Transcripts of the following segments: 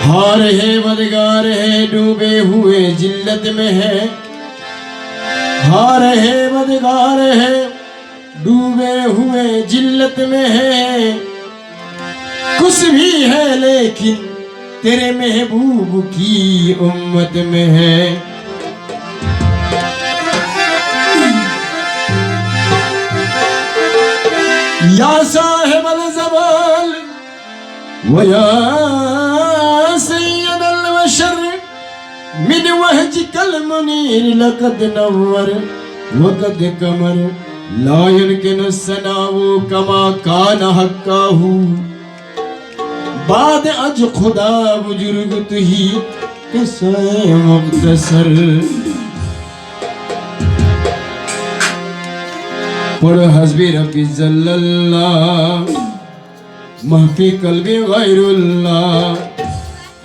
हार है मदगार है, डूबे हुए जिल्लत में है। हार है मदगार है, डूबे हुए जिल्लत में है। कुछ भी है, लेकिन तेरे महबूब की उम्मत में है। या साहिब जबाल, वया من وهجك المنير لقد نور وقد كمر لا يمكن الثناء كما كان حقه بعد اج خدا بزرگ تہی، قصہ مختصر۔ پڑھ حسبی ربی صلی اللہ محفی قلبی غیر اللہ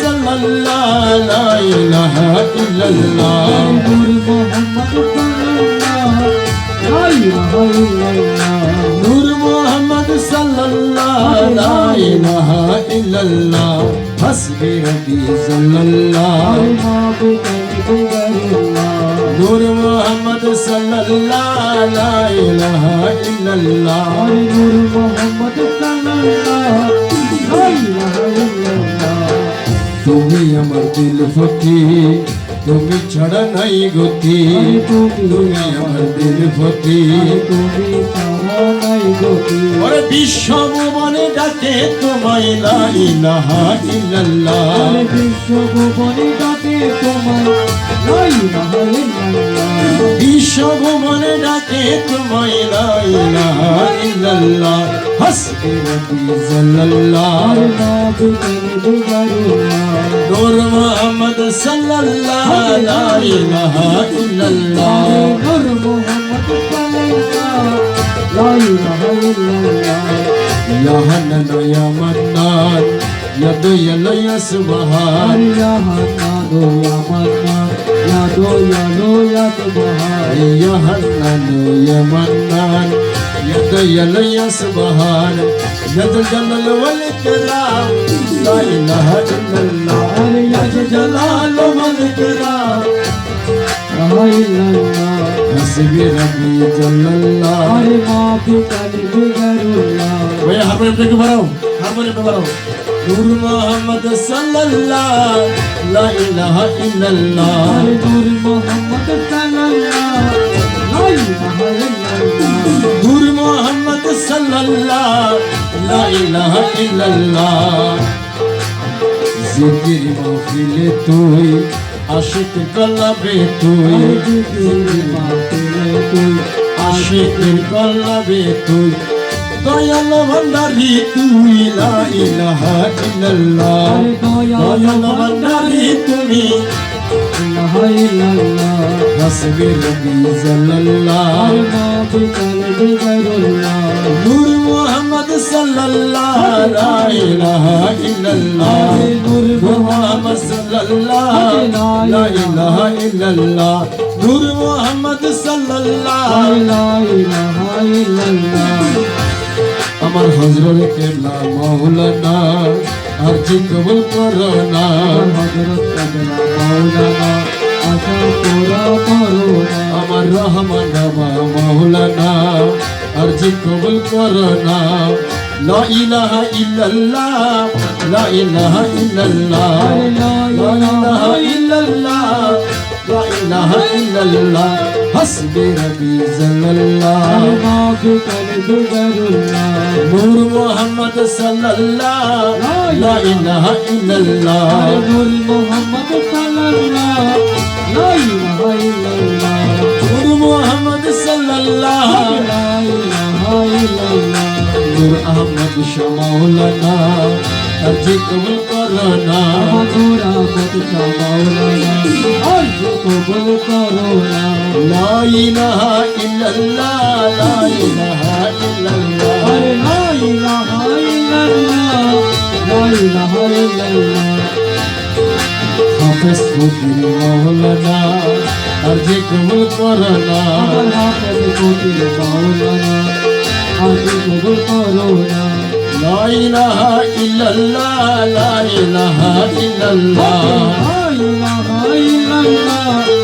সাল্লাল্লাহ ইলাহা ইল্লাল্লাহ নূর মোহাম্মদ সাল্লাল্লাহ ইলাহা ইল্লাল্লাহ হাসবি রবি সাল্লাল্লাহ ফকি তুমি ছাড়া নাই গতি। তুমি আমার দিল ফকি ওরে বিশ্ব ভুবনে ডাকে তোমায় লা ইলাহা ইল্লাল্লাহ। বিশ্ব ভুবনে ডাকে তোমায়। লা ইলাহা ইল্লাল্লাহ হাসবি রব্বি সাল্লাল্লাহ নূর মুহাম্মদ সাল্লাল্লাহ লা ইলাহা ইল্লাল্লাহ ইয়া হান্নান ইয়া মান্নান ইয়া দয়াল ইয়া সুবহান। ইয়া হান্নান ইয়া মান্নান। यादो यादो याद बहार यहन्नन यमन्नान यद यल यस बहार यद जलल वल कराम ला इलाहा इल्लल्लाह यज जलाल वल कराम ला इलाहा हसबी रबी जल्लल्लाह अरे माफ़ी कर बिगरुल्लाह भैया हारमोनियम पे भराओ हारमोनियम पे भराओ নূর মোহাম্মদ সাল্লাল্লাহ লা ইলাহা ইল্লাল্লাহ নূর মোহাম্মদ সাল্লাল্লাহ লা ইলাহা ইল্লাল্লাহ জিকির মাহফিলে তুই আশিক কলাবে তুই আশিক কলাবে তুই দয়াল ভণ্ডারি তুই লা ইলাহা ইল্লাল্লাহ। দয়াল ভণ্ডারি তুমি হাসবি রবি সাল্লাল্লাহ নূর মোহাম্মদ সাল্লাল্লাহ লা ইলাহা ইল্লাল্লাহ। নূর মোহাম্মদ সাল্লাল্লাহ লা ইলাহা ইল্লাল্লাহ। নূর মোহাম্মদ সাল্লাল্লাহ। আমার হজরত কেবলা মাওলানা আরজি কবুল করো না আমার রহমান বাবা মাওলানা আরজি কবুল করো না লা ইলাহা ইল্লাল্লাহ লা ইলাহা ইল্লাল্লাহ লা ইলাহা ইল্লাল্লাহ লা ইলাহা ইল্লাল্লাহ নূর মোহাম্মদ সাল্লাল্লাহ নূর মোহাম্মদ সাল্লাল্লাহ নূর মোহাম্মদ সাল্লাল্লাহ। নূর আহমদ শামাউলানা अर्जी कबूल करो ना पूरा मत समाओ ना अर्जी कबूल करो ना ला इलाहा इल्लल्लाह হাফেজ ফকির মাওলানা আর যে কবুল করো না হাফেজ ফকির মাওলানা আর যে কবুল করো না লা ইলাহা ইল্লাল্লাহ লা ইলাহা ইল্লাল্লাহ লা ইলাহা ইল্লাল্লাহ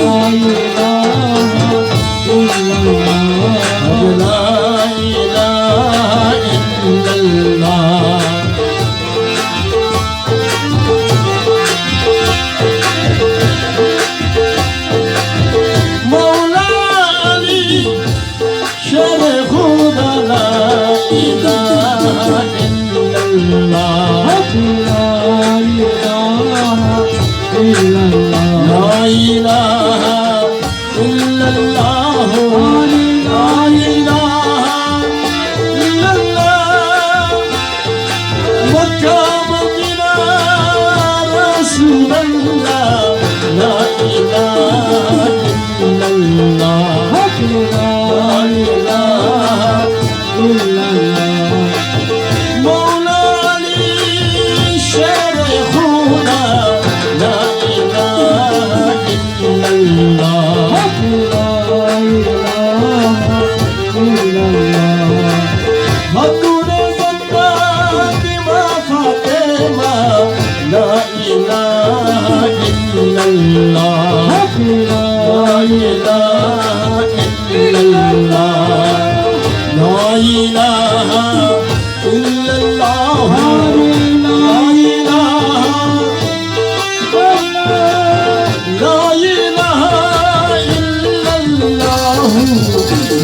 Bye.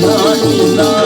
no, no.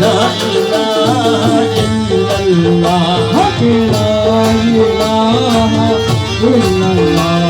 la ilaha illallah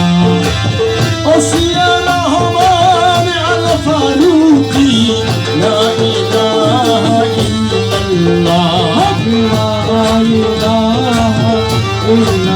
luna.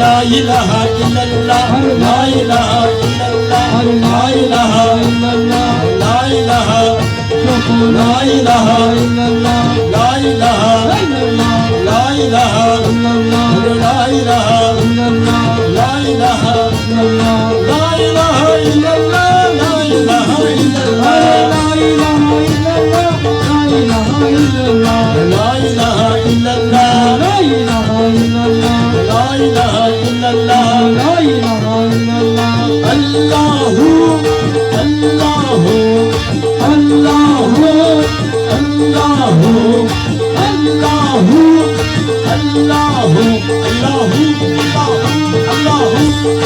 भाई रहंदा रहन ना Allahu, Allahu, Allahu, Allahu,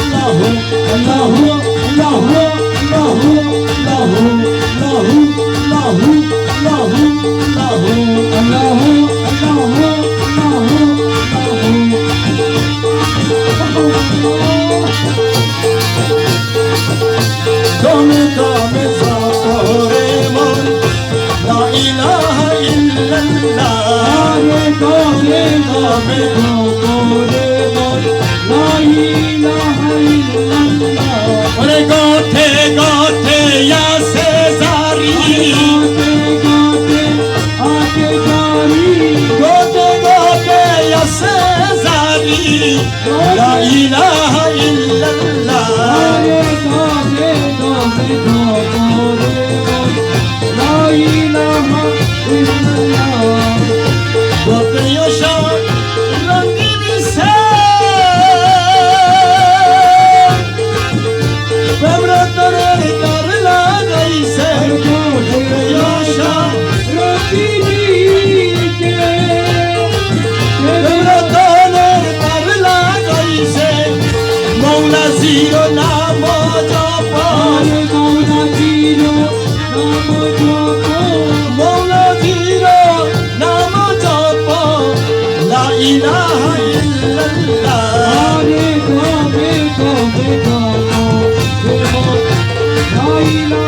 Allahu, Allahu, Allahu, Allahu, Allahu, Allahu, Allahu, Allahu, Allahu, Allahu, Allahu. Don't Flamengo tranquilo.